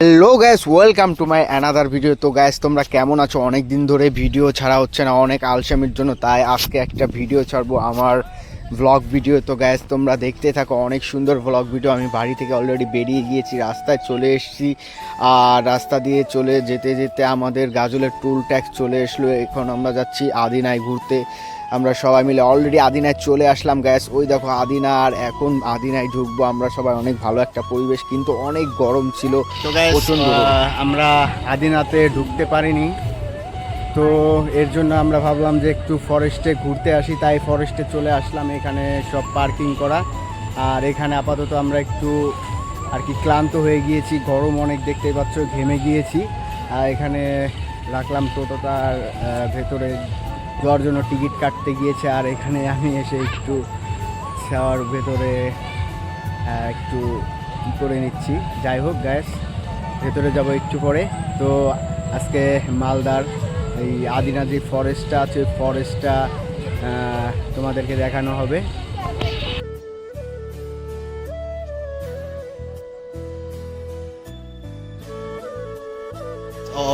Hello guys welcome to my another video তো guys তোমরা কেমন আছো? অনেক দিন ধরে ভিডিও ছাড়া হচ্ছে না, অনেক আলসামির জন্য। তাই আজকে একটা ভিডিও ছাড়বো আমার ভ্লগ ভিডিও তো গ্যাস তোমরা দেখতে থাকো অনেক সুন্দর ভ্লগ ভিডিও আমি বাড়ি থেকে অলরেডি বেরিয়ে গিয়েছি রাস্তায় চলে এসেছি। আর রাস্তা দিয়ে চলে যেতে যেতে আমাদের গাজলের টুল ট্যাক্স চলে এসলো। এখন আমরা যাচ্ছি আদিনায় ঘুরতে। আমরা সবাই মিলে অলরেডি আদিনায় চলে আসলাম গ্যাস ওই দেখো আদিনা আর এখন আদিনায় ঢুকবো আমরা সবাই। অনেক ভালো একটা পরিবেশ কিন্তু অনেক গরম ছিল। গরম। আমরা আদিনাতে ঢুকতে পারিনি। তো এর জন্য আমরা ভাবলাম যে একটু ফরেস্টে ঘুরতে আসি, তাই ফরেস্টে চলে আসলাম। এখানে সব পার্কিং করা। আর এখানে আপাতত আমরা একটু আর কি ক্লান্ত হয়ে গিয়েছি, গরম অনেক দেখতেই পাচ্ছ, ঘেমে গিয়েছি। আর এখানে রাখলাম টোটোটা, আর ভেতরে যাওয়ার জন্য টিকিট কাটতে গিয়েছে। আর এখানে আমি এসে একটু ছাওয়ার ভেতরে একটু ই করে নিচ্ছি। যাই হোক গ্যাস ভেতরে যাব একটু পরে। তো আজকে মালদার এই আদিনা যে ফরেস্টটা আছে ফরেস্টটা তোমাদেরকে দেখানো হবে।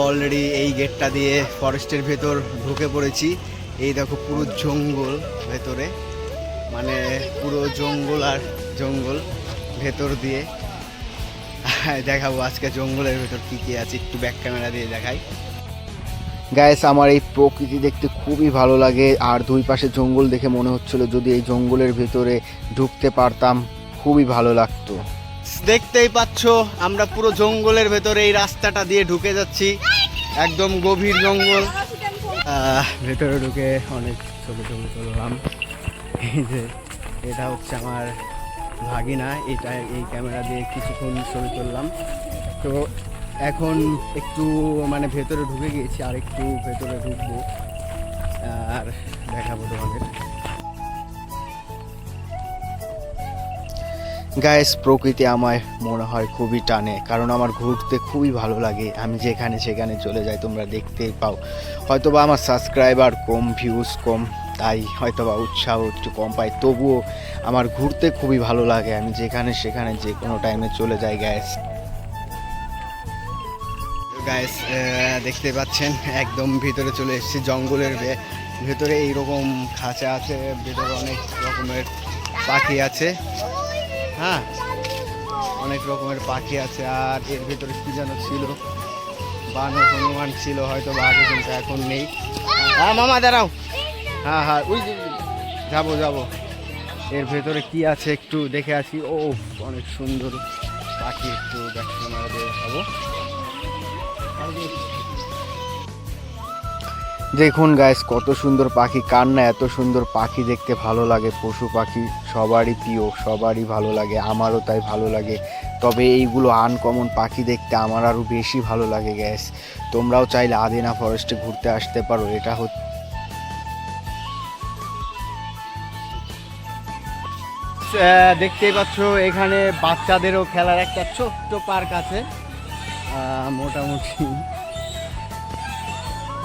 অলরেডি এই গেটটা দিয়ে ফরেস্টের ভেতর ঢুকে পড়েছি। এই দেখো পুরো জঙ্গল ভেতরে। মানে পুরো জঙ্গল আর জঙ্গল ভেতর দিয়ে। দেখাবো আজকে জঙ্গলের ভেতর কী কী আছে, একটু ব্যাক ক্যামেরা দিয়ে দেখাই। গ্যাস আমার এই প্রকৃতি দেখতে খুবই ভালো লাগে। আর দুই পাশে জঙ্গল দেখে মনে হচ্ছিল যদি এই জঙ্গলের ভেতরে ঢুকতে পারতাম, খুবই ভালো লাগতো। দেখতেই পাচ্ছ, আমরা পুরো জঙ্গলের ভেতরে এই রাস্তাটা দিয়ে ঢুকে যাচ্ছি। একদম গভীর জঙ্গল। ভেতরে ঢুকে অনেক ছবি ছবি তুললাম। এই যে, এটা হচ্ছে আমার ভাগিনা। এটা এই ক্যামেরা দিয়ে কিছুক্ষণ ছবি তুললাম। তো এখন একটু মানে ভেতরে ঢুকে গিয়েছি, আর একটু ভেতরে ঢুকবো, আর দেখাবো তোমাদের। গ্যাস প্রকৃতি আমায় মনে হয় খুবই টানে, কারণ আমার ঘুরতে খুবই ভালো লাগে। আমি যেখানে সেখানে চলে যাই, তোমরা দেখতেই পাও। হয়তোবা আমার সাবস্ক্রাইবার কম ভিউজ কম, তাই হয়তোবা উৎসাহ একটু কম পাই। তবুও আমার ঘুরতে খুবই ভালো লাগে। আমি যেখানে সেখানে যে কোনো টাইমে চলে যাই গ্যাস গাইস দেখতে পাচ্ছেন, একদম ভিতরে চলে এসেছি, জঙ্গলের ভেতরে এইরকম খাঁচা আছে, ভেতরে অনেক রকমের পাখি আছে। হ্যাঁ অনেক রকমের পাখি আছে, আর এর ভেতরে কি যেন ছিল? বানর হনুমান ছিল, হয়তো বা আগে কিন্তু এখন নেই। হ্যাঁ মামা, দাঁড়াও। হ্যাঁ হ্যাঁ ওই যাব যাব। এর ভেতরে কি আছে একটু দেখে আসি। ও অনেক সুন্দর পাখি, একটু দেখাবো। দেখুন গাইস কত সুন্দর পাখি, কার না এত সুন্দর পাখি দেখতে ভালো লাগে? পশু পাখি সবারই প্রিয়, সবারই ভালো লাগে, আমারও তাই ভালো লাগে। তবে এইগুলো আনকমন পাখি দেখতে আমার আরও বেশি ভালো লাগে গ্যাস তোমরাও চাইলে আদিনা ফরেস্টে ঘুরতে আসতে পারো, এটা হচ্ছে দেখতেই পাচ্ছ, এখানে বাচ্চাদেরও খেলার একটা ছোট্ট পার্ক আছে। মোটামুটি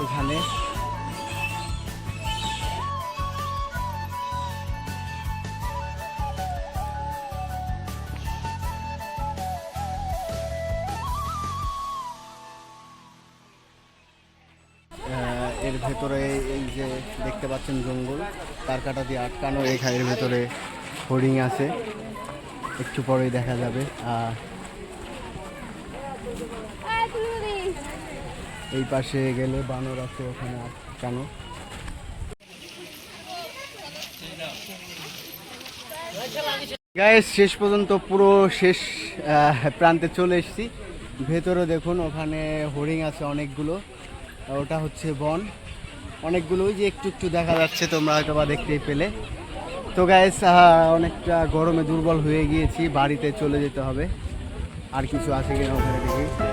এখানে। এর ভেতরে এই যে দেখতে পাচ্ছেন জঙ্গল, তার কাটা দিয়ে আটকানো এর ভেতরে হরিং আছে। একটু পরেই দেখা যাবে। আর এই পাশে গেলে বানর আছে ওখানে আটকানো গায়ে শেষ পর্যন্ত পুরো শেষ প্রান্তে চলে এসেছি। ভেতরে দেখুন, ওখানে হরিং আছে অনেকগুলো। ওটা হচ্ছে বন। অনেকগুলো ওই যে একটু একটু দেখা যাচ্ছে তোমরা হয়তো বা দেখতেই পেলে। তো গাইস অনেকটা গরমে দুর্বল হয়ে গিয়েছি, বাড়িতে চলে যেতে হবে। আর কিছু আছে কিনা ওখানে দেখি।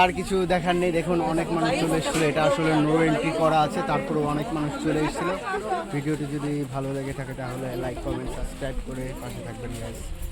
আর কিছু দেখার নেই। দেখুন, অনেক মানুষ চলে এসেছিল। এটা আসলে নো এন্ট্রি করা আছে, তারপরেও অনেক মানুষ চলে এসেছিল। ভিডিওটি যদি ভালো লেগে থাকে, তাহলে লাইক কমেন্ট সাবস্ক্রাইব করে পাশে থাকবেন, guys.